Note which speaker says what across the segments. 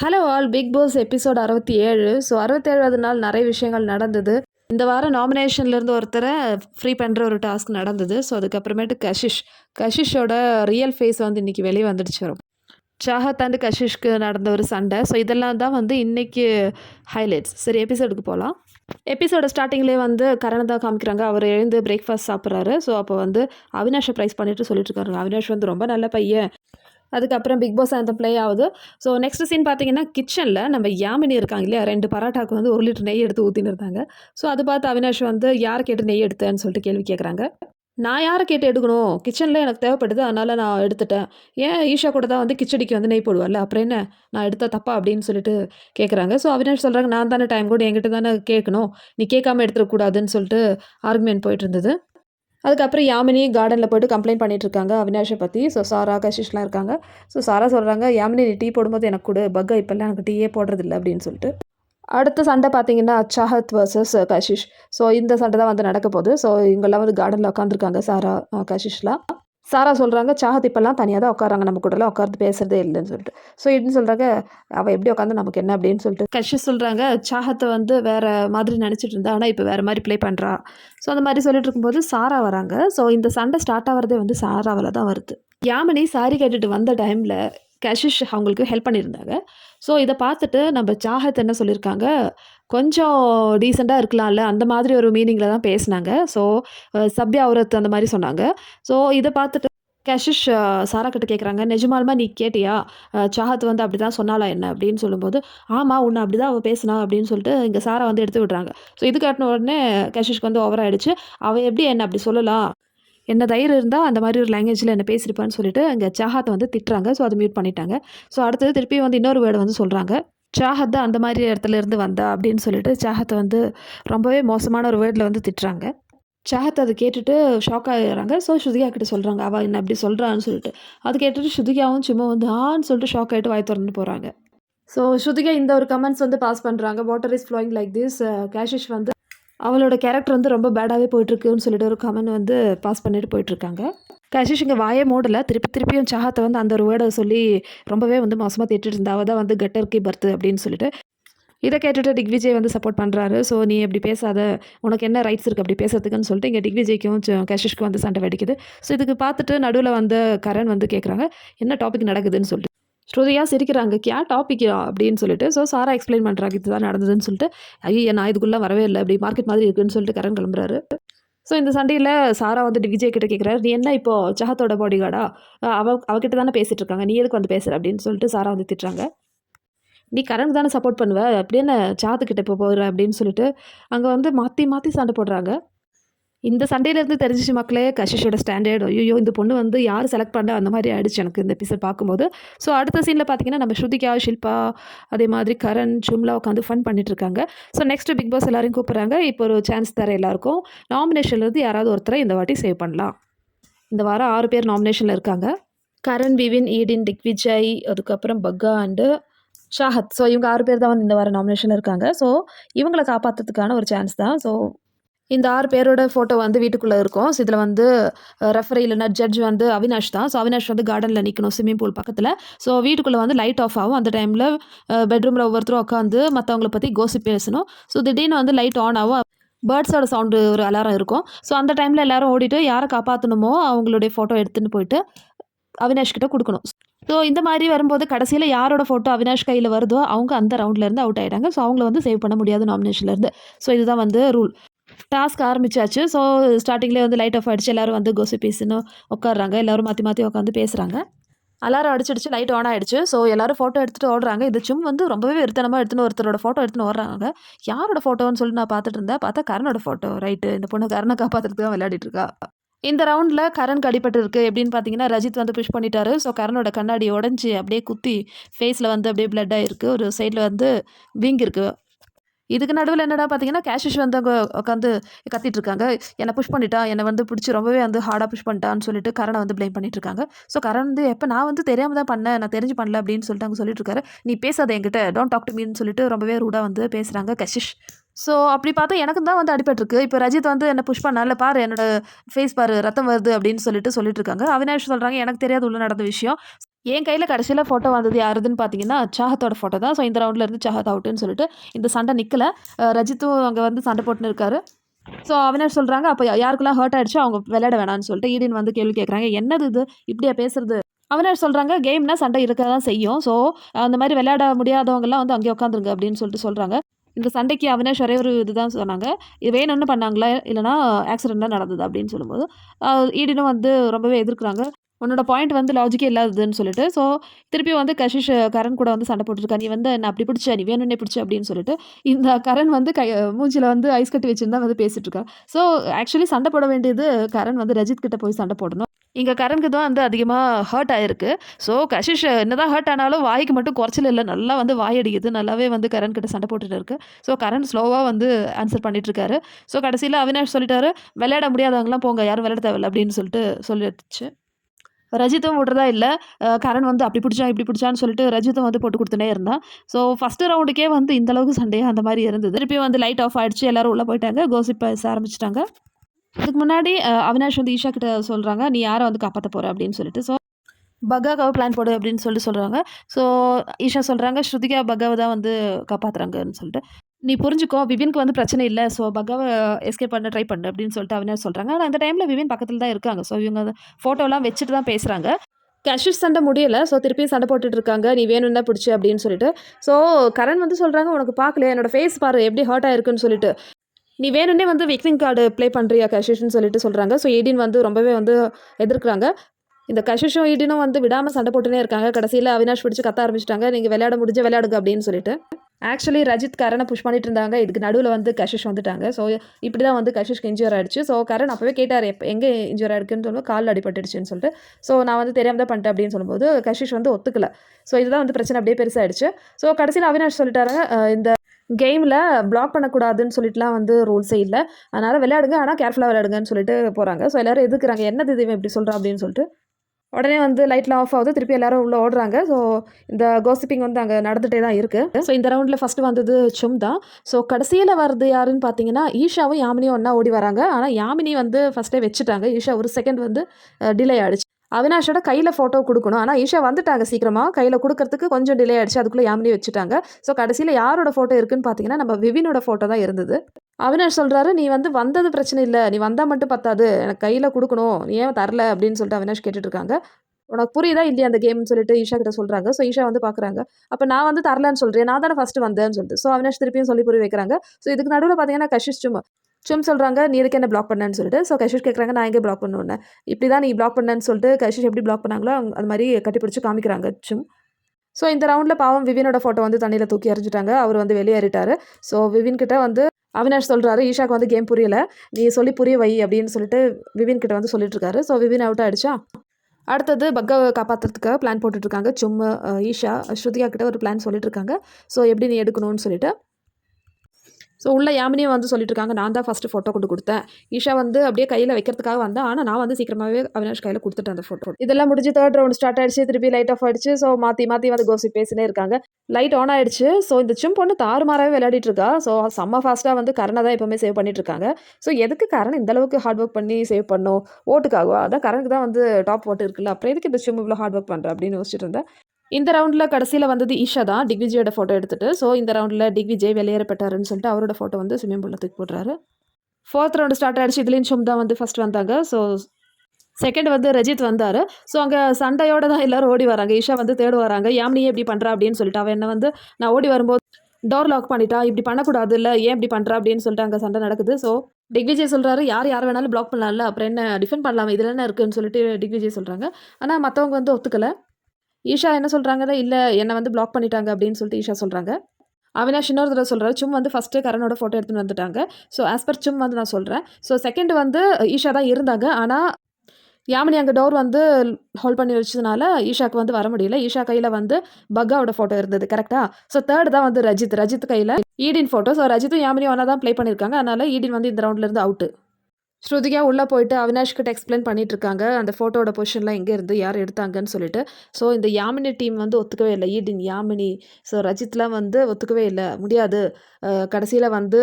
Speaker 1: Hello all Bigg Boss episode அறுபத்தி ஏழு. So அறுபத்தேழாவது நாள் நிறைய விஷயங்கள் நடந்தது. இந்த வாரம் நாமினேஷன்லேருந்து ஒருத்தரை ஃப்ரீ பண்ணுற ஒரு டாஸ்க் நடந்தது. ஸோ அதுக்கப்புறமேட்டு கஷிஷ். கஷிஷோட ரியல் ஃபேஸ் வந்து இன்றைக்கி வெளியே வந்துடுச்சு. வரும் சாகத் அண்ட் கஷிஷ்க்கு நடந்த ஒரு சண்டை. ஸோ இதெல்லாம் தான் வந்து இன்றைக்கி ஹைலைட்ஸ் சரி எபிசோடுக்கு போகலாம் எபிசோட ஸ்டார்டிங்லேயே வந்து கரண் தான் காமிக்கிறாங்க. அவர் எழுந்து பிரேக்ஃபாஸ்ட் சாப்பிட்றாரு. ஸோ அப்போ வந்து அவினாஷை ப்ரைஸ் பண்ணிட்டு சொல்லிட்டு இருக்காரு அவினாஷ் வந்து ரொம்ப நல்ல பையன். அதுக்கப்புறம் பிக் பாஸ் அந்த ப்ளே ஆகுது. ஸோ நெக்ஸ்ட் சீன் பார்த்தீங்கன்னா கிச்சனில் நம்ம யாமினி இருக்காங்க இல்லையா? ரெண்டு பரோட்டாவுக்கு வந்து ஒரு லிட்டர் நெய் எடுத்து ஊற்றின்னு இருந்தாங்க. ஸோ அது பார்த்து அவினாஷ் வந்து யார் கேட்டு நெய் எடுத்தேன்னு சொல்லிட்டு கேள்வி கேட்குறாங்க நான் யாரை கேட்டு எடுக்கணும்? கிச்சனில் எனக்கு தேவைப்படுது அதனால் நான் எடுத்துட்டேன். ஏன் ஈஷா கூட தான் வந்து கிச்சடிக்கு வந்து நெய் போடுவார்ல? அப்புறம் என்ன? நான் எடுத்தால் தப்பா? அப்படின்னு சொல்லிட்டு கேட்குறாங்க ஸோ அவினாஷ் சொல்கிறாங்க நான் தானே டைம் கூட என்கிட்ட தானே கேட்கணும் நீ கேட்காம எடுத்துடக்கூடாதுன்னு சொல்லிட்டு ஆர்குமெண்ட் போயிட்டு இருந்தது. அதுக்கப்புறம் யாமினி கார்டனில் போய்ட்டு கம்ப்ளைண்ட் பண்ணிகிட்டு இருக்காங்க அவினாஷை பற்றி ஸோ சாரா கஷிஷ்லாம் இருக்காங்க. ஸோ சாரா சொல்கிறாங்க யாமினி நீ டீ போடும்போது எனக்கு கொடு. பக்கா இப்போல்லாம் எனக்கு டீயே போடுறதில்ல அப்படின்னு சொல்லிட்டு. அடுத்த சண்டை பார்த்தீங்கன்னா சாஹத் வர்சஸ் கஷிஷ். ஸோ இந்த சண்டை தான் வந்து நடக்க போகுது. ஸோ இங்கெல்லாம் வந்து கார்டனில் உட்காந்துருக்காங்க சாரா கஷிஷ்லாம். சாரா சொல்கிறாங்க சாகத் இப்போல்லாம் தனியாக தான் உட்காராங்க நம்ம கூடலாம் உட்காந்து பேசுறதே இல்லைன்னு சொல்லிட்டு. ஸோ இப்படின்னு சொல்கிறாங்க அவள் எப்படி உட்காந்து நமக்கு என்ன அப்படின்னு சொல்லிட்டு. கஷிஷ் சொல்கிறாங்க சாகத்தை வந்து வேறு மாதிரி நினச்சிட்டு இருந்தா ஆனால் இப்போ வேறு மாதிரி ப்ளே பண்ணுறா ஸோ அந்த மாதிரி சொல்லிட்டு இருக்கும்போது சாரா வராங்க. ஸோ இந்த சண்டை ஸ்டார்ட் ஆகிறதே வந்து சாராவில் தான் வருது. யாமினி சாரி கேட்டுட்டு வந்த டைமில் கஷிஷ் அவங்களுக்கு ஹெல்ப் பண்ணியிருந்தாங்க. ஸோ இதை பார்த்துட்டு நம்ம சாகத் என்ன சொல்லியிருக்காங்க கொஞ்சம் டீசெண்டாக இருக்கலாம்ல. அந்த மாதிரி ஒரு மீனிங்கில் தான் பேசினாங்க. ஸோ சப்யா அவரத் அந்த மாதிரி சொன்னாங்க. ஸோ இதை பார்த்துட்டு கஷிஷ் சாரா கிட்ட கேட்குறாங்க நிஜமாலுமா நீ கேட்டியா? அஹ், சாஹத் வந்து அப்படி தான் சொன்னாலா என்ன? அப்படின்னு சொல்லும்போது ஆமாம் உன்னை அப்படி தான் அவள் பேசினா அப்படின்னு சொல்லிட்டு இங்கே சாரா வந்து எடுத்து விடுறாங்க. ஸோ இது காட்டின உடனே கஷிஷ்க்கு வந்து ஓவர் ஆகிடுச்சு அவள் எப்படி என்ன அப்படி சொல்லலாம்? என்ன தைரியம் இருந்தால் அந்த மாதிரி ஒரு லாங்குவேஜில் என்ன பேசியிருப்பான்னு சொல்லிட்டு அங்கே சஹாத்தை வந்து திட்டுறாங்க. ஸோ அதை மியூட் பண்ணிட்டாங்க. ஸோ அடுத்தது திருப்பி வந்து இன்னொரு வேர்டு வந்து சொல்கிறாங்க சாஹத் தான் அந்த மாதிரி இடத்துல இருந்து வந்தா அப்படின்னு சொல்லிட்டு சாஹத்தை வந்து ரொம்பவே மோசமான ஒரு வேர்டில் வந்து திட்டுறாங்க. சாஹத் அதை கேட்டுட்டு ஷாக் ஆகிறாங்க ஸோ ஸ்ருதிகா கிட்ட சொல்கிறாங்க அவள் என்ன அப்படி சொல்கிறான்னு சொல்லிட்டு. அது கேட்டுட்டு ஸ்ருதிகாவும் சும்மா வந்து ஆன்னு சொல்லிட்டு ஷாக் ஆகிட்டு வாய் திறந்து போகிறாங்க ஸோ ஸ்ருதிகா இந்த ஒரு கமெண்ட்ஸ் வந்து பாஸ் பண்ணுறாங்க water is flowing like this Kashish வந்து அவளோட கேரக்டர் வந்து ரொம்ப பேடாகவே போயிட்டுருக்குன்னு சொல்லிட்டு ஒரு கமெண்ட் வந்து பாஸ் பண்ணிட்டு போயிட்டுருக்காங்க கஷிஷ் இங்கே வாயே மூடல. திருப்பி திருப்பியும் சாகத்தை வந்து அந்த ஒரு வேர்டை சொல்லி ரொம்பவே வந்து மோசமாக திட்டிட்டு இருந்தா. தான் வந்து கட்டர்கி பர்த் அப்படின்னு சொல்லிட்டு. இதை கேட்டுட்டு டிக்விஜய் வந்து சப்போர்ட் பண்ணுறாரு ஸோ நீ அப்படி பேசாத. உனக்கு என்ன ரைட்ஸ் இருக்குது அப்படி பேசுறதுக்குன்னு சொல்லிட்டு இங்கே டிக்விஜய்க்கும் ச- கஷிஷ்க்கும் வந்து சண்டை வெடிக்குது. ஸோ இதுக்கு பார்த்துட்டு நடுவில் வந்த கரண் வந்து கேட்குறாங்க என்ன டாபிக் நடக்குதுன்னு சொல்லிட்டு. ஸ்ருதியாக சிரிக்கிறாங்க. கே டாபிக் அப்படின்னு சொல்லிட்டு. ஸோ சாரா எக்ஸ்பிளைன் பண்ணுறாங்க இதுதான் நடந்ததுன்னு சொல்லிட்டு. ஐயோ நான் இதுக்குள்ளே வரவே இல்லை. அப்படி மார்க்கெட் மாதிரி இருக்குன்னு சொல்லிட்டு கரண் கிளம்புறாரு. ஸோ இந்த சண்டையில் சாரா வந்துட்டு விஜய் கிட்ட கேட்குறாரு நீ என்ன இப்போ ஜஹத்தோட பாடி கார்டா அவ அவகிட்ட தானே பேசிட்டு இருக்காங்க நீ எதுக்கு வந்து பேசுற? அப்படின்னு சொல்லிட்டு சாரா வந்து திட்டுறாங்க. நீ கரண்ட் தானே சப்போர்ட் பண்ணுவ அப்படின்னு சாத்துக்கிட்ட இப்போ போகிற அப்படின்னு சொல்லிட்டு அங்கே வந்து மாற்றி மாற்றி சண்டை போடுறாங்க. இந்த சண்டையிலேருந்து தெரிஞ்சிச்சு மக்களே கஷிஷோட ஸ்டாண்டர்ட் ஐயோ இந்த பொண்ணு வந்து யார் செலக்ட் பண்ண அந்த மாதிரி ஆயிடுச்சு எனக்கு இந்த எபிசோட் பார்க்கும்போது. ஸோ அடுத்த சீனில் பார்த்தீங்கன்னா நம்ம ஸ்ருதிகா ஷில்பா அதே மாதிரி கரண் சும்லா உட்காந்து ஃபன் பண்ணிட்டுருக்காங்க ஸோ நெக்ஸ்ட் பிக் பாஸ் எல்லாரையும் கூப்பிட்றாங்க. இப்போ ஒரு சான்ஸ் தர எல்லாருக்கும். நாமினேஷன்லேருந்து யாராவது ஒருத்தரை இந்த வாட்டி சேவ் பண்ணலாம். இந்த வாரம் ஆறு பேர் நாமினேஷனில் இருக்காங்க. கரண் விவின் ஈடின் திக்விஜய் அதுக்கப்புறம் பக்கா அண்டு ஷாஹத். ஸோ இவங்க ஆறு பேர் தான் வந்து இந்த வாரம் நாமினேஷனில் இருக்காங்க. ஸோ இவங்களை காப்பாற்றுறதுக்கான ஒரு சான்ஸ் தான். ஸோ இந்த ஆறு பேரோட ஃபோட்டோ வந்து வீட்டுக்குள்ளே இருக்கும். ஸோ இதில் வந்து ரெஃபரி இல்லைன்னா ஜட்ஜ் வந்து அவினாஷ் தான். ஸோ அவினாஷ் வந்து கார்டனில் நிற்கணும் ஸ்விம்மிங் பூல் பக்கத்தில். ஸோ வீட்டுக்குள்ளே வந்து லைட் ஆஃப் ஆகும். அந்த டைமில் பெட்ரூமில் ஒவ்வொருத்தரும் உட்காந்து மற்றவங்கள பற்றி கோசி பேசணும். ஸோ திடீர்னு வந்து லைட் ஆன் ஆகும். பேர்ட்ஸோட சவுண்டு ஒரு அலாரம் இருக்கும். ஸோ அந்த டைமில் எல்லாரும் ஓடிட்டு யாரை காப்பாற்றணுமோ அவங்களுடைய ஃபோட்டோ எடுத்துன்னு போயிட்டு அவினாஷ் கிட்ட கொடுக்கணும். ஸோ இந்த மாதிரி வரும்போது கடைசியில் யாரோட ஃபோட்டோ அவினாஷ் கையில் வருதோ அவங்க அந்த ரவுண்ட்லேருந்து அவுட் ஆகிட்டாங்க ஸோ அவங்கள வந்து சேவ் பண்ண முடியாது நாமினேஷன்லேருந்து ஸோ இதுதான் வந்து ரூல் டாஸ்க் ஆரம்பிச்சாச்சு. ஸோ ஸ்டார்டிங்லேயே வந்து லைட் ஆஃப் ஆகிடுச்சு எல்லாரும் வந்து கொசு பீஸ்னு உட்காடுறாங்க எல்லாரும் மாற்றி மாற்றி உட்காந்து பேசுகிறாங்க அலாரம் அடிச்சிடுச்சு லைட் ஆன் ஆயிடுச்சு. ஸோ எல்லோரும் ஃபோட்டோ எடுத்துகிட்டு ஓடுறாங்க. இது சும் வந்து ரொம்பவே விருத்தனமாக எடுத்துன்னு ஒருத்தரோட ஃபோட்டோ எடுத்துன்னு ஓடுறாங்க. யாரோட ஃபோட்டோன்னு சொல்லிட்டு நான் பார்த்துட்டு இருந்தேன். பார்த்தா கரனோட ஃபோட்டோ ரைட்டு இந்த பொண்ணு கரனை காப்பாற்றுறதுக்கு தான் விளையாடிட்டு இருக்கா. இந்த ரவுண்டில் கரண் கடிப்பட்டு இருக்கு எப்படின்னு பார்த்தீங்கன்னா ரஜித் வந்து புஷ் பண்ணிட்டாரு. ஸோ கரனோட கண்ணாடி உடஞ்சி அப்படியே குத்தி ஃபேஸில் வந்து அப்படியே பிளட் ஆகிருக்கு ஒரு சைடில் வந்து வீங்கி இருக்குது இதுக்கு நடுவில் என்னடா பார்த்தீங்கன்னா கேஷிஷ் வந்து அங்கே உட்காந்து கத்திட்டு இருக்காங்க என்னை புஷ் பண்ணிட்டா என்னை வந்து பிடிச்சி ரொம்பவே வந்து ஹார்டாக புஷ் பண்ணிட்டான்னு சொல்லிட்டு கரணை வந்து ப்ளேம் பண்ணிட்டு இருக்காங்க ஸோ கரண் வந்து எப்போ நான் வந்து தெரியாமல் தான் பண்ணேன் நான் தெரிஞ்சு பண்ணல அப்படின்னு சொல்லிட்டு அங்கே சொல்லிட்டு இருக்காரு நீ பேசாத என்கிட்ட டோன்ட் டாக் டு மீன்னு சொல்லிட்டு ரொம்பவே ரூடாக வந்து பேசுகிறாங்க கஷிஷ் ஸோ அப்படி பார்த்தா எனக்கு தான் வந்து அடிபட்டிருக்கு இப்போ ரஜித் வந்து என்ன புஷ் பண்ணால பாரு என்னோட ஃபேஸ் பாரு ரத்தம் வருது அப்படின்னு சொல்லிட்டு சொல்லிட்டு இருக்காங்க. அவினாஷ் சொல்கிறாங்க எனக்கு தெரியாது உள்ள நடந்த விஷயம். என் கையில் கடைசியில் ஃபோட்டோ வந்தது யாருதுன்னு பார்த்தீங்கன்னா சாஹத்தோட ஃபோட்டோ தான். ஸோ இந்த ரவுண்ட்லேருந்து சாஹத் அவுட்டுன்னு சொல்லிட்டு இந்த சண்டை நிற்கல ரஜித்தும் அங்கே வந்து சண்டை போட்டுன்னு இருக்காரு. ஸோ அவினாஷ் சொல்கிறாங்க அப்போ யாருக்கெல்லாம் ஹர்ட் ஆயிடுச்சோ அவங்க விளையாட வேணாம்னு சொல்லிட்டு ஈடின் வந்து கேள்வி கேட்குறாங்க என்னது இது? இப்படியா பேசுறது? அவனார் சொல்கிறாங்க கேம்னா சண்டை இருக்க தான் செய்யும். ஸோ அந்த மாதிரி விளையாட முடியாதவங்கலாம் வந்து அங்கே உட்காந்துருங்க அப்படின்னு சொல்லிட்டு சொல்கிறாங்க இந்த சண்டைக்கு அவினாஷ் ஒரே ஒரு இதுதான் சொன்னாங்க. இது வேணும்னு பண்ணாங்களா? இல்லைனா ஆக்சிடெண்ட்டாக நடந்தது அப்படின்னு சொல்லும்போது ஈடினும் வந்து ரொம்பவே எதிர்க்கிறாங்க. உன்னோட பாயிண்ட் வந்து லாஜிக்கே இல்லாததுன்னு சொல்லிட்டு ஸோ திருப்பி வந்து கஷிஷ் கரண் கூட வந்து சண்டை போட்டுருக்கா. நீ வந்து என்ன அப்படி பிடிச்ச? நீ வேணும்னே பிடிச்ச? அப்படின்னு சொல்லிட்டு இந்த கரண் வந்து கை மூஞ்சியில் வந்து ஐஸ் கட்டி வச்சுருந்தா வந்து பேசிகிட்டு இருக்கா. ஸோ ஆக்சுவலி சண்டை போட வேண்டியது கரண் வந்து ரஜித் கிட்ட போய் சண்டை போடணும். இங்கே கரனுக்கு தான் வந்து அதிகமாக ஹர்ட் ஆயிருக்கு. ஸோ கஷிஷ் என்னதான் ஹர்ட் ஆனாலும் வாய்க்கு மட்டும் குறைச்சல் இல்லை. நல்லா வந்து வாய் அடிக்குது. நல்லாவே வந்து கரண் கிட்ட சண்டை போட்டுட்டு இருக்கு. ஸோ கரண் ஸ்லோவாக வந்து ஆன்சர் பண்ணிட்டு இருக்காரு. ஸோ கடைசியில் அவினாஷ் சொல்லிட்டாரு விளையாட முடியாதவங்களாம் போங்க. யாரும் விளையாட தேவையில்ல. அப்படின்னு சொல்லிட்டு சொல்லிடுச்சு. ரஜித்தும் விட்றதா இல்லை. கரண் வந்து அப்படி பிடிச்சா இப்படி பிடிச்சான்னு சொல்லிட்டு ரஜித்தும் வந்து போட்டு கொடுத்துனே இருந்தான். ஸோ ஃபஸ்ட்டு ரவுண்டுக்கே வந்து இந்த அளவுக்கு சண்டையாக அந்த மாதிரி இருந்தது. திருப்பி வந்து லைட் ஆஃப் ஆயிடுச்சு. எல்லாரும் உள்ளே போயிட்டாங்க. கோசிப் பேச ஆரம்பிச்சிட்டாங்க. அதுக்கு முன்னாடி அவினாஷ் வந்து ஈஷா கிட்ட சொல்கிறாங்க நீ யாரை வந்து காப்பாற்ற போகிற அப்படின்னு சொல்லிட்டு. ஸோ பக்காவை பிளான் போடு அப்படின்னு சொல்லிட்டு சொல்கிறாங்க ஸோ ஈஷா சொல்கிறாங்க ஸ்ருதிகா பக்காவை தான் வந்து காப்பாற்றுறாங்கன்னு சொல்லிட்டு. நீ புரிஞ்சுக்கோ விபின்க்கு வந்து பிரச்சனை இல்லை. ஸோ பகவ எஸ்கேப் பண்ண ட்ரை பண்ணு அப்படின்னு சொல்லிட்டு அவினாஷ் சொல்கிறாங்க ஆனால் அந்த டைமில் விபின் பக்கத்தில் தான் இருக்காங்க. ஸோ இவங்க ஃபோட்டோலாம் வச்சுட்டு தான் பேசுகிறாங்க கஷிஷ் சண்டை முடியலை. ஸோ திருப்பியும் சண்டை போட்டுட்டு இருக்காங்க. நீ வேணும்னா பிடிச்சி அப்படின்னு சொல்லிட்டு. ஸோ கரண் வந்து சொல்கிறாங்க உனக்கு பார்க்கல என்னோட ஃபேஸ் பாரு. எப்படி ஹர்ட் ஆயிருக்குன்னு சொல்லிட்டு. நீ வேணும்னே வந்து விக்னிங் கார்டு ப்ளே பண்ணுறியா கஷிஷ்னு சொல்லிட்டு சொல்கிறாங்க ஸோ எடின் வந்து ரொம்பவே வந்து எதிர்க்கிறாங்க. இந்த கஷிஷும் ஈடினும் வந்து விடாமல் சண்டை போட்டுனே இருக்காங்க. கடைசியில் அவினாஷ் பிடிச்சி கத்த ஆரம்பிச்சிட்டாங்க. நீங்கள் விளையாட முடிஞ்ச விளையாடுங்க அப்படின்னு சொல்லிட்டு. ஆக்சுவலி ரஜித் கரனை புஷ் பண்ணிட்டு இருந்தாங்க இதுக்கு நடுவில் வந்து கஷிஷ் வந்துட்டாங்க. ஸோ இப்படி தான் வந்து கஷிஷ்க்கு இன்ஜூர் ஆயிடுச்சு. ஸோ கரண் அப்போவே கேட்டார் எப்போ எங்கே இன்ஜூர் ஆயிருக்குன்னு சொல்லும்போது காலில் அடிபட்டுடுச்சுன்னு சொல்லிட்டு. ஸோ நான் வந்து தெரியாமல் தான் பண்ணிட்டேன் அப்படின்னு சொல்லும்போது கஷிஷ் வந்து ஒத்துக்கல. ஸோ இதுதான் வந்து பிரச்சனை அப்படியே பெருசாகிடுச்சு ஸோ கடைசியில் அவினாஷ் சொல்லிட்டாரு இந்த கேமில் பிளாக் பண்ணக்கூடாதுன்னு சொல்லிட்டுலாம் வந்து ரூல்ஸே இல்லை. அதனால் விளையாடுங்க. ஆனால் கேர்ஃபுல்லாக விளையாடுங்கன்னு சொல்லிட்டு போகிறாங்க ஸோ எல்லோரும் எதுக்குறாங்க என்னது இது இப்படி சொல்கிறான் அப்படின்னு சொல்லிட்டு. உடனே வந்து லைட்லாம் ஆஃப் ஆகுது. திருப்பி எல்லாரும் உள்ளே ஓடுறாங்க. ஸோ இந்த கோசிப்பிங் வந்து அங்கே நடந்துகிட்டே தான் இருக்குது ஸோ இந்த ரவுண்டில் ஃபஸ்ட்டு வந்தது சும் தான் ஸோ கடைசியில் வர்றது யாருன்னு பார்த்தீங்கன்னா ஈஷாவும் யாமினியும் ஒன்றா ஓடி வராங்க. ஆனால் யாமினி வந்து ஃபஸ்ட்டே வச்சுட்டாங்க. ஈஷா ஒரு செகண்ட் வந்து டிலே ஆகிடுச்சு அவினாஷோட கையில் ஃபோட்டோ கொடுக்கணும். ஆனால் ஈஷா வந்துட்டாங்க சீக்கிரமாக கையில் கொடுக்கறதுக்கு கொஞ்சம் டிலே ஆகிடுச்சு அதுக்குள்ளே யாமினி வச்சுட்டாங்க. ஸோ கடைசியில் யாரோட ஃபோட்டோ இருக்குன்னு பார்த்தீங்கன்னா நம்ம விவினோட ஃபோட்டோ தான் இருந்தது. அவினாஷ் சொல்கிறாரு நீ வந்து வந்தது பிரச்சனை இல்லை. நீ வந்தால் மட்டும் பத்தாது. எனக்கு கையில் கொடுக்கணும். நீ ஏன் தரல? அப்படின்னு சொல்லிட்டு அவினாஷ் கேட்டுட்டு இருக்காங்க உனக்கு புரியுதா இல்லையா அந்த கேம்னு சொல்லிட்டு ஈஷா கிட்ட சொல்கிறாங்க ஸோ ஈஷா வந்து பார்க்குறாங்க அப்போ நான் வந்து தரலன்னு சொல்கிறேன் நான் தானே ஃபஸ்ட்டு வந்தேன்னு சொல்லிட்டு. ஸோ அவினாஷ் திருப்பியும் சொல்லி புரிய வைக்கிறாங்க. ஸோ இதுக்கு நடுவில் பார்த்தீங்கன்னா கஷிஷ் சும்மா சும் சொல்கிறாங்க நீ எதுக்கு என்ன பிளாக் பண்ணேன்னு சொல்லிட்டு? ஸோ கஷிஷ் கேட்குறாங்க நான் எங்கே பிளாக் பண்ணுவேன் இப்படி தான் நீ பிளாக் பண்ணேன்னு சொல்லிட்டு கஷிஷ் எப்படி பிளாக் பண்ணாங்களோ அது மாதிரி கட்டி பிடிச்சி காமிக்கிறாங்க. சும். ஸோ இந்த ரவுண்டில் பாவம் விவினோட ஃபோட்டோ வந்து தண்ணியில் தூக்கி எறிஞ்சிட்டாங்க. அவர் வந்து வெளியேறிட்டார். ஸோ விவின் கிட்ட வந்து அவினாஷ் சொல்கிறாரு ஈஷாக்கு வந்து கேம் புரியல. நீ சொல்லி புரிய வை அப்படின்னு சொல்லிட்டு விவின் கிட்ட வந்து சொல்லிட்டு இருக்காரு ஸோ விவின் அவுட் ஆயிடுச்சா? அடுத்தது பக்காவை காப்பாற்றுறதுக்காக பிளான் போட்டுட்ருக்காங்க சும்மா ஈஷா ஸ்ருதியா கிட்ட ஒரு பிளான் சொல்லிட்டு இருக்காங்க ஸோ எப்படி நீ எடுக்கணும்னு சொல்லிட்டு. ஸோ உள்ள யாமினியும் வந்து சொல்லிட்டு இருக்காங்க நான் தான் ஃபஸ்ட்டு ஃபோட்டோ கொண்டு கொடுத்தேன். ஈஷா வந்து அப்படியே கையில் வைக்கிறதுக்காக வந்தேன் ஆனால் நான் வந்து சீக்கிரமாகவே அவினாஷ் கையில் கொடுத்துட்டேன் அந்த ஃபோட்டோ இதெல்லாம் முடிஞ்சு தேர்ட் ரவுண்ட் ஸ்டார்ட் ஆயிடுச்சு திருப்பி லைட் ஆஃப் ஆயிடுச்சு. ஸோ மாற்றி மாற்றி வந்து கோசி பேசினே இருக்காங்க. லைட் ஆன் ஆயிடுச்சு. ஸோ இந்த சிம் பொண்ணு தாறுமாறாகவே விளையாடிட்டு இருக்கா. ஸோ செம்ம ஃபாஸ்ட்டாக வந்து கரனை தான் எப்பவுமே சேவ் பண்ணிட்டு இருக்காங்க. ஸோ எதுக்கு கரண் இந்த அளவுக்கு ஹார்ட் ஒர்க் பண்ணி சேவ் பண்ணும்? ஓட்டுக்காகவா? அதான் கரனுக்கு தான் வந்து டாப் ஓட்டு இருக்குல்ல. அப்புறம் எதுக்கு இந்த சிம் இவ்வளோ ஹார்ட் ஒர்க் பண்ணுற அப்படின்னு யோசிச்சுட்டு இருந்தேன். இந்த ரவுண்டில் கடைசியில் வந்தது ஈஷா தான். டிக்விஜியோட ஃபோட்டோ எடுத்துட்டு ஸோ இந்த ரவுண்டில் டிக்விஜய் வெளியேறப்பட்டாருன்னு சொல்லிட்டு அவரோட ஃபோட்டோ வந்து ஸ்விம்மிங் பூலில் தூக்கி போடுறாரு. ஃபோர்த் ரவுண்டு ஸ்டார்ட் ஆகிடுச்சு இதுலேயும் சும்தா வந்து ஃபஸ்ட் வந்தாங்க. ஸோ செகண்ட் வந்து ரஜித் வந்தார். ஸோ அங்கே சண்டையோட தான் எல்லாரும் ஓடி வராங்க. ஈஷா வந்து தேடு வராங்க. யாமினியே இப்படி பண்ணுறா அப்படின்னு சொல்லிட்டு அவன் என்ன வந்து நான் ஓடி வரும்போது டோர் லாக் பண்ணிட்டா? இப்படி பண்ணக்கூடாது இல்லை? ஏன் இப்படி பண்ணுறா அப்படின்னு சொல்லிட்டு அங்கே சண்டை நடக்குது. ஸோ டிக்விஜய் சொல்கிறாரு யார் யார் வேணாலும் பிளாக் பண்ணலாம்ல? அப்புறம் என்ன டிஃபெண்ட் பண்ணலாம்? இதில் என்ன இருக்குன்னு சொல்லிட்டு டிக்விஜய் சொல்கிறாங்க ஆனால் மற்றவங்க வந்து ஒத்துக்கலை. ஈஷா என்ன சொல்கிறாங்கன்னா இல்லை என்னை வந்து பிளாக் பண்ணிட்டாங்க அப்படின்னு சொல்லிட்டு ஈஷா சொல்கிறாங்க அவினாஷ் இன்னொரு தடவை சொல்கிறாரு சும் வந்து ஃபஸ்ட்டு கரனோட ஃபோட்டோ எடுத்துன்னு வந்துட்டாங்க. ஸோ ஆஸ் பர் சும் வந்து நான் சொல்கிறேன் ஸோ செகண்ட் வந்து ஈஷா தான் இருந்தாங்க. ஆனால் யாமினி அங்கே டோர் வந்து ஹோல்ட் பண்ணி வச்சதுனால ஈஷாக்கு வந்து வர முடியல. ஈஷா கையில் வந்து பக்காவோட ஃபோட்டோ இருந்தது கரெக்டாக ஸோ தேர்ட் தான் வந்து ரஜித். ரஜித் கையில் ஈடின் ஃபோட்டோ ஸோ ரஜித்தும் யாமினியும் ஒன்றா தான் ப்ளே பண்ணியிருக்காங்க. அதனால் ஈடின் வந்து இந்த ரவுண்ட்லேருந்து அவுட்டு ஸ்ருதிகா உள்ளே போயிட்டு அவினாஷ்கிட்ட எக்ஸ்பிளைன் பண்ணிட்டு இருக்காங்க அந்த ஃபோட்டோட பொசிஷன்லாம் எங்கே இருந்து யார் எடுத்தாங்கன்னு சொல்லிட்டு. ஸோ இந்த யாமினி டீம் வந்து ஒத்துக்கவே இல்லை. ஈடின் யாமினி ஸோ ரஜித்லாம் வந்து ஒத்துக்கவே இல்லை. முடியாது. கடைசியில் வந்து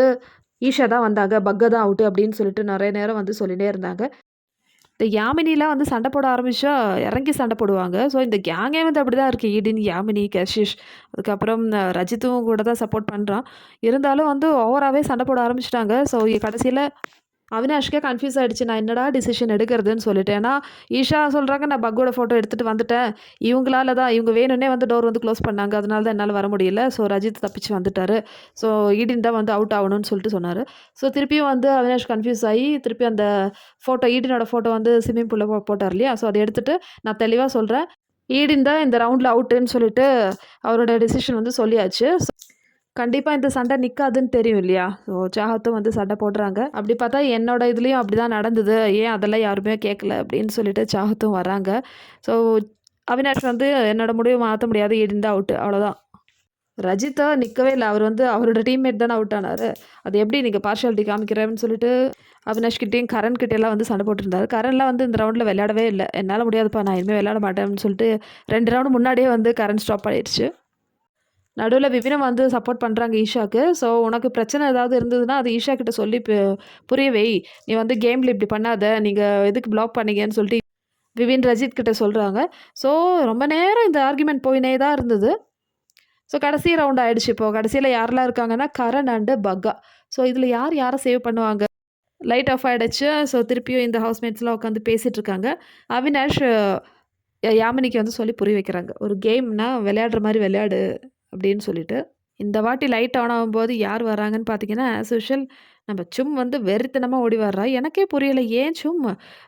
Speaker 1: ஈஷா தான் வந்தாங்க. பக்க தான் அவுட்டு அப்படின்னு சொல்லிட்டு நிறைய நேரம் வந்து சொல்லிகிட்டே இருந்தாங்க. இந்த யாமினிலாம் வந்து சண்டை போட ஆரம்பித்தா இறங்கி சண்டை போடுவாங்க. ஸோ இந்த கேங்கே வந்து அப்படி தான் இருக்குது ஈடின் யாமினி கஷிஷ். அதுக்கப்புறம் ரஜித்தும் கூட தான் சப்போர்ட் பண்ணுறான் இருந்தாலும் வந்து ஓவராகவே சண்டை போட ஆரம்பிச்சிட்டாங்க. ஸோ கடைசியில் அவினாஷ்கே கன்ஃபியூஸ் ஆகிடுச்சு நான் என்னடா டிசிஷன் எடுக்கிறதுன்னு சொல்லிட்டு ஏன்னா ஈஷா சொல்கிறாங்க நான் பக்கோட ஃபோட்டோ எடுத்துகிட்டு வந்துட்டேன். இவங்களால தான் இவங்க வேணும்னே வந்து டோர் வந்து க்ளோஸ் பண்ணாங்க. அதனால தான் என்னால் வர முடியல. ஸோ ரஜித் தப்பிச்சு வந்துட்டார். ஸோ ஈடின் தான் வந்து அவுட் ஆகணும்னு சொல்லிட்டு சொன்னார். ஸோ திருப்பியும் வந்து அவினாஷ் கன்ஃபியூஸ் ஆகி திருப்பி அந்த ஃபோட்டோ ஈடினோட ஃபோட்டோ வந்து ஸ்விம்மிங் பூலில் போட்டார் இல்லையா? ஸோ அதை எடுத்துகிட்டு நான் தெளிவாக சொல்கிறேன் ஈடின் தான் இந்த ரவுண்டில் அவுட்டுன்னு சொல்லிட்டு அவரோட டெசிஷன் வந்து சொல்லியாச்சு. கண்டிப்பாக இந்த சண்டை நிற்காதுன்னு தெரியும் இல்லையா? ஸோ சாகத்தும் வந்து சண்டை போடுறாங்க. அப்படி பார்த்தா என்னோட இதுலேயும் அப்படி தான் நடந்தது. ஏன் அதெல்லாம் யாருமே கேட்கல அப்படின்னு சொல்லிட்டு சாகத்தும் வராங்க ஸோ அவினாஷ் வந்து என்னோட முடிவை மாற்ற முடியாது இடிந்து அவுட்டு அவ்வளோதான் ரஜித்தா நிற்கவே இல்லை. அவர் வந்து அவரோட டீம்மேட் தானே அவுட் ஆனார். அது எப்படி நீங்கள் பார்ஷியாலிட்டி காமிக்கிறேன்னு சொல்லிட்டு அவினாஷ் கிட்டேயும் கரண் கிட்டேலாம் வந்து சண்டை போட்டிருந்தாரு. கரண்லாம் வந்து இந்த ரவுண்டில் விளையாடவே இல்லை. என்னால் முடியாதுப்பா நான் இனிமேல் விளையாட மாட்டேன்னு சொல்லிட்டு ரெண்டு ரவுண்டு முன்னாடியே வந்து கரண் ஸ்டாப் ஆகிடுச்சு நடுவில் விபினம் வந்து சப்போர்ட் பண்ணுறாங்க ஈஷாக்கு. ஸோ உனக்கு பிரச்சனை ஏதாவது இருந்ததுன்னா அது ஈஷா கிட்ட சொல்லி பு- புரிய வை. நீ வந்து கேமில் இப்படி பண்ணாத. நீங்கள் எதுக்கு பிளாக் பண்ணீங்கன்னு சொல்லிட்டு விபின் ரஜித் கிட்ட சொல்கிறாங்க ஸோ ரொம்ப நேரம் இந்த ஆர்குமெண்ட் போயினே தான் இருந்தது. ஸோ கடைசி ரவுண்ட் ஆகிடுச்சு இப்போ. கடைசியில் யாரெல்லாம் இருக்காங்கன்னா கரண் அண்டு பக்கா. ஸோ இதில் யார் யாரை சேவ் பண்ணுவாங்க? லைட் ஆஃப் ஆகிடுச்சு ஸோ திருப்பியும் இந்த ஹவுஸ்மேட்ஸ்லாம் உட்காந்து பேசிகிட்டு இருக்காங்க. அவினாஷ் யாமினிக்கு வந்து சொல்லி புரிய வைக்கிறாங்க. ஒரு கேம்னா விளையாடுற மாதிரி விளையாடு. அப்படின்னு சொல்லிட்டு இந்த வாட்டி லைட் ஆன் ஆகும்போது யார் வராங்கன்னு பார்த்தீங்கன்னா ஆஸ் யூஷுவல் நம்ம சும் வந்து வெறித்தனமாக ஓடி வர்றா. எனக்கே புரியல ஏன் சும்?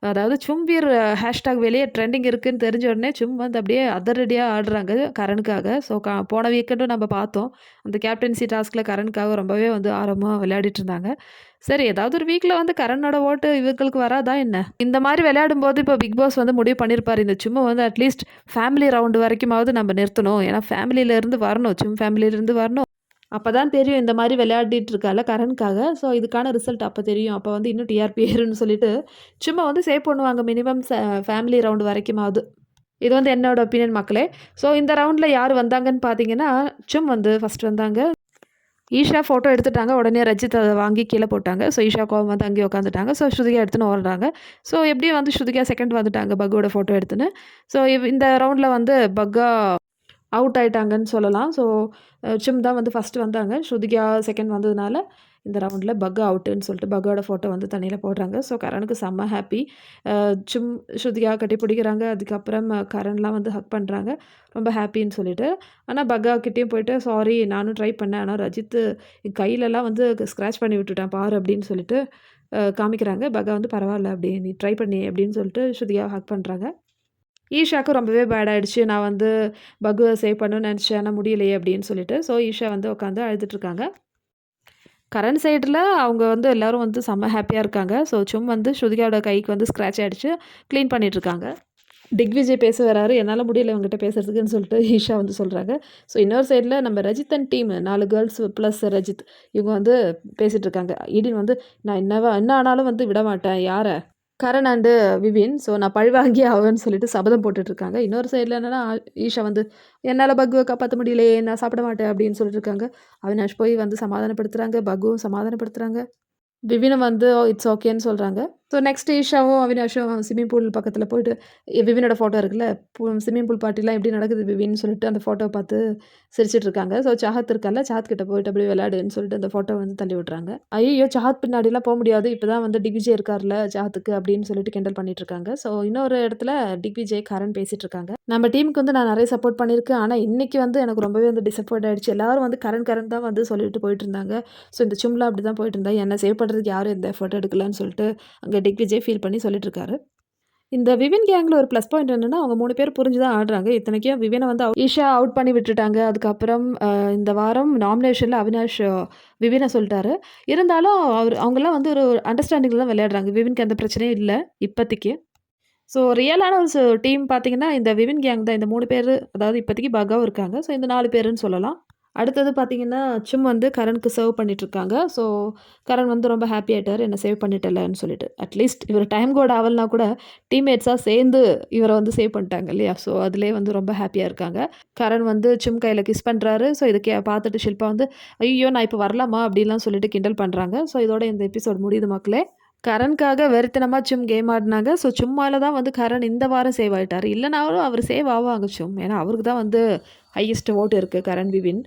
Speaker 1: அதாவது சும்பீர் ஹேஷ்டாக் வெளியே ட்ரெண்டிங் இருக்குதுன்னு தெரிஞ்ச உடனே சும் வந்து அப்படியே அதரடியாக ஆடுறாங்க கரனுக்காக. ஸோ க போன வீக்கெண்டும் நம்ம பார்த்தோம். அந்த கேப்டன்சி டாஸ்கில் கரனுக்காக ரொம்பவே வந்து ஆர்வமாக விளையாடிட்டு இருந்தாங்க. சரி ஏதாவது ஒரு வீக்கில் வந்து கரனோட ஓட்டு இவங்களுக்கு வராதா என்ன? இந்த மாதிரி விளையாடும் போது இப்போ பிக் பாஸ் வந்து முடிவு பண்ணியிருப்பார் இந்த சும்மா வந்து அட்லீஸ்ட் ஃபேமிலி ரவுண்டு வரைக்குமாவது நம்ம நிறுத்தணும். ஏன்னா ஃபேமிலியிலேருந்து வரணும். சும் ஃபேமிலியிலேருந்து வரணும். அப்போ தான் தெரியும் இந்த மாதிரி விளையாடிட்டு இருக்கால கரனுக்காக ஸோ இதுக்கான ரிசல்ட் அப்போ தெரியும். அப்போ வந்து இன்னும் டிஆர்பி ஏறுன்னு சொல்லிட்டு சும்மா வந்து சேவ் பண்ணுவாங்க மினிமம் ஃபேமிலி ரவுண்டு வரைக்குமாவது. இது வந்து என்னோட ஒப்பீனியன் மக்களே. ஸோ இந்த ரவுண்டில் யார் வந்தாங்கன்னு பார்த்தீங்கன்னா சும் வந்து ஃபஸ்ட் வந்தாங்க. ஈஷா ஃபோட்டோ எடுத்துட்டாங்க. உடனே ரஜித் அதை வாங்கி கீழே போட்டாங்க. ஸோ ஈஷா கோவம் வந்து அங்கேயே உட்காந்துட்டாங்க ஸோ ஸ்ருதிகா எடுத்துன்னு ஓடுறாங்க. ஸோ எப்படியும் வந்து ஸ்ருதிகா செகண்ட் வந்துட்டாங்க பக்கோட ஃபோட்டோ எடுத்துன்னு. ஸோ இந்த ரவுண்டில் வந்து பக்கா அவுட் ஆயிட்டாங்கன்னு சொல்லலாம். ஸோ சிம் தான் வந்து ஃபஸ்ட்டு வந்தாங்க. ஸ்ருதிகா செகண்ட் வந்ததுனால இந்த ரவுண்டில் பக் அவுட்டுன்னு சொல்லிட்டு பக்கோட ஃபோட்டோ வந்து தண்ணியில் போடுறாங்க. ஸோ கரனுக்கு செம்ம ஹாப்பி சும் ஸ்ருதியாக கட்டி பிடிக்கிறாங்க. அதுக்கப்புறம் கரன்லாம் வந்து ஹக் பண்ணுறாங்க ரொம்ப ஹாப்பின்னு சொல்லிட்டு. ஆனால் பக்காக்கிட்டேயும் போயிட்டு சாரி நானும் ட்ரை பண்ணேன். ஆனால் ரஜித் கையிலலாம் வந்து ஸ்க்ராட்ச் பண்ணி விட்டுட்டேன். பாரு அப்படின்னு சொல்லிட்டு காமிக்கிறாங்க. பகா வந்து பரவாயில்ல. அப்படி நீ ட்ரை பண்ணி அப்படின்னு சொல்லிட்டு ஸ்ருதியாக ஹக் பண்ணுறாங்க ஈஷாவுக்கு ரொம்பவே பேட் ஆகிடுச்சு நான் வந்து பகுவை சேவ் பண்ணணும்னு நினச்சேன். ஆனால் முடியலையே அப்படின்னு சொல்லிட்டு. ஸோ ஈஷா வந்து உட்காந்து அழுதுட்டுருக்காங்க கரண்ட் சைடில் அவங்க வந்து எல்லாரும் வந்து செம்ம ஹாப்பியாக இருக்காங்க. ஸோ சும் வந்து ஸ்ருதிகாவோட கைக்கு வந்து ஸ்க்ராட்ச் ஆகிடுச்சு க்ளீன் பண்ணிகிட்ருக்காங்க இருக்காங்க. திக்விஜய் பேச வராரு. என்னால் முடியல இவங்ககிட்ட பேசுறதுக்குன்னு சொல்லிட்டு ஈஷா வந்து சொல்கிறாங்க ஸோ இன்னொரு சைடில் நம்ம ரஜித்தன் டீம் நாலு கேர்ள்ஸ் ப்ளஸ் ரஜித் இவங்க வந்து பேசிகிட்டு இருக்காங்க. ஈடின் வந்து நான் என்னவா என்ன ஆனாலும் வந்து விட மாட்டேன் யாரை? கரண் அண்டு விவின் ஸோ நான் பழிவாங்கி ஆவேன்னு சொல்லிட்டு சபதம் போட்டுட்டு இருக்காங்க இன்னொரு சைடில் என்னென்னா ஈஷா வந்து என்னால் பக்குவை காப்பாற்ற முடியலையே நான் சாப்பிட மாட்டேன் அப்படின்னு சொல்லிட்டு இருக்காங்க அவினாஷ் போய் வந்து சமாதானப்படுத்துகிறாங்க பக்குவும் சமாதானப்படுத்துகிறாங்க விவினை வந்து oh, இட்ஸ் ஓகேன்னு சொல்கிறாங்க ஸோ நெக்ஸ்ட் ஈஷாவும் அவினாஷும் ஸ்விம்மிங் பூல் பக்கத்தில் போயிட்டு விவினோட ஃபோட்டோ இருக்குல்ல ஸ்விம்மிங் பூல் பார்ட்டிலாம் எப்படி நடக்குது விவின்னு சொல்லிட்டு அந்த ஃபோட்டோ பார்த்து சிரிச்சிட்டு இருக்காங்க. ஸோ சாஹத் இருக்கல்ல சாத் கிட்ட போயிட்டு அப்படியே விளையாடுன்னு சொல்லிட்டு அந்த ஃபோட்டோ வந்து தள்ளி விட்றாங்க. ஐயோ சாத் பின்னாடிலாம் போக முடியாது இப்போ தான் வந்து டிக்விஜே இருக்கார்ல சாத்துக்கு அப்படின்னு சொல்லிட்டு கிண்டல் பண்ணிட்டு இருக்காங்க. ஸோ இன்னொரு இடத்துல டிக்விஜே கரண் பேசிட்டு இருக்காங்க. நம்ம டீமுக்கு வந்து நான் நிறைய சப்போர்ட் பண்ணியிருக்கேன். ஆனால் இன்னைக்கு வந்து எனக்கு ரொம்பவே வந்து டிசப்பாயிண்ட் ஆயிடுச்சு. எல்லாரும் வந்து கரண் கரண் தான் வந்து சொல்லிட்டு போயிட்டு இருந்தாங்க. ஸோ இந்த சும்லா அப்படி தான் போயிட்டு இருந்தா என்னை சேவ் பண்ணுறதுக்கு யாரும் இந்த எஃபர்ட் எடுக்கலான்னு சொல்லிட்டு அங்கே டிக்விஜய் ஃபீல் பண்ணி சொல்லிட்டு இருக்காரு இந்த விவின் கேங்கில் ஒரு ப்ளஸ் பாயிண்ட் என்னென்னா அவங்க மூணு பேர் புரிஞ்சு தான் ஆடுறாங்க. இத்தனைக்கும் விவினை வந்து ஈஷா அவுட் பண்ணி விட்டுட்டாங்க. அதுக்கப்புறம் இந்த வாரம் நாமினேஷனில் அவினாஷ் விவினை சொல்லிட்டாரு. இருந்தாலும் அவர் அவங்கெல்லாம் வந்து ஒரு அண்டர்ஸ்டாண்டிங்கில் தான் விளையாடுறாங்க. விவினுக்கு எந்த பிரச்சனையும் இல்லை இப்போதைக்கு ஸோ ரியலான ஒரு டீம் பார்த்தீங்கன்னா இந்த விவின் கேங் தான். இந்த மூணு பேர் அதாவது இப்போதைக்கு பகாவும் இருக்காங்க. ஸோ இந்த நாலு பேருன்னு சொல்லலாம். அடுத்தது பார்த்தீங்கன்னா சும் வந்து கரனுக்கு சர்வ் பண்ணிகிட்ருக்காங்க ஸோ கரண் வந்து ரொம்ப ஹாப்பி ஆகிட்டார் என்னை சேவ் பண்ணிட்டலன்னு சொல்லிட்டு. அட்லீஸ்ட் இவர் டைம் கோட் ஆகலனா கூட டீம்மேட்ஸாக சேர்ந்து இவரை வந்து சேவ் பண்ணிட்டாங்க இல்லையா? ஸோ அதிலே வந்து ரொம்ப ஹாப்பியாக இருக்காங்க. கரண் வந்து சும் கையில் கிஸ் பண்ணுறாரு ஸோ இதுக்கே பார்த்துட்டு ஷில்பா வந்து ஐயோ நான் இப்போ வரலாமா? அப்படிலாம் சொல்லிட்டு கிண்டல் பண்ணுறாங்க ஸோ இதோட இந்த எபிசோட் முடியுது மக்களே. கரனுக்காக வெறித்தனமாக சும் கேம் ஆடினாங்க. ஸோ சும்மால தான் வந்து கரண் இந்த வாரம் சேவ் ஆகிட்டார் இல்லைனாலும் அவர் சேவ் ஆவாங்க சும் ஏன்னா அவருக்கு தான் வந்து ஹையஸ்ட் ஓட்டு இருக்குது கரண் விவின்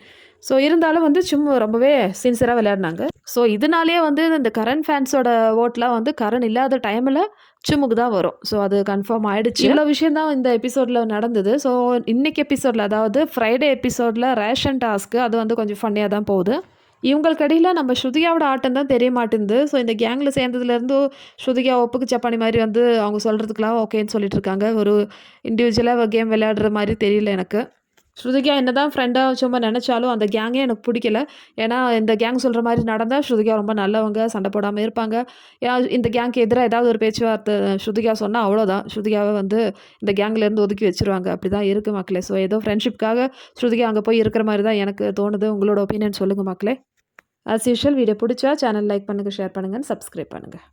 Speaker 1: ஸோ இருந்தாலும் வந்து சும்மா ரொம்பவே சின்சியராக விளையாடினாங்க. ஸோ இதனாலேயே வந்து இந்த கரண் ஃபேன்ஸோட ஓட்லாம் வந்து கரண் இல்லாத டைமில் சும்முக்கு தான் வரும். ஸோ அது கன்ஃபார்ம் ஆகிடுச்சு இவ்வளோ விஷயம் தான் இந்த எபிசோடில் நடந்தது. ஸோ இன்னைக்கு எபிசோடில் அதாவது ஃப்ரைடே எபிசோடில் ரேஷன் டாஸ்க்கு அது வந்து கொஞ்சம் ஃபன்னியாக தான் போகுது. இவங்களுக்கடியில் நம்ம ஸ்ருதியாவோட ஆட்டம் தான் தெரிய மாட்டேங்குது. ஸோ இந்த கேங்கில் சேர்ந்ததுலேருந்து ஸ்ருதிகா ஒப்புக்கு சப்பானி மாதிரி வந்து அவங்க சொல்கிறதுக்கெலாம் ஓகேன்னு சொல்லிட்டு இருக்காங்க. ஒரு இண்டிவிஜுவலாக கேம் விளையாடுற மாதிரி தெரியல எனக்கு. ஸ்ருதிகா என்ன தான் ஃப்ரெண்டாக சும்மா நினச்சாலும் அந்த கேங்கே எனக்கு பிடிக்கல. ஏன்னா இந்த கேங் சொல்கிற மாதிரி நடந்தால் ஸ்ருதிகா ரொம்ப நல்லவங்க சண்டை போடாமல் இருப்பாங்க. இந்த கேங்க்கு எதிராக ஏதாவது ஒரு பேச்சுவார்த்தை ஸ்ருதிகா சொன்னால் அவ்வளோதான் ஸ்ருதிகாவை வந்து இந்த கேங்லேருந்து ஒதுக்கி வச்சுருவாங்க. அப்படி தான் இருக்குது மக்களே. ஸோ ஏதோ ஃப்ரெண்ட்ஷிப்காக ஸ்ருதிகா அங்கே போய் இருக்கிற மாதிரி தான் எனக்கு தோணுது. உங்களோட ஒப்பீனியன் சொல்லுங்கள் மக்களே. அஸ் யூஷுவல் வீடியோ பிடிச்சா சேனல் லைக் பண்ணுங்கள் ஷேர் பண்ணுங்கள் சப்ஸ்கிரைப் பண்ணுங்கள்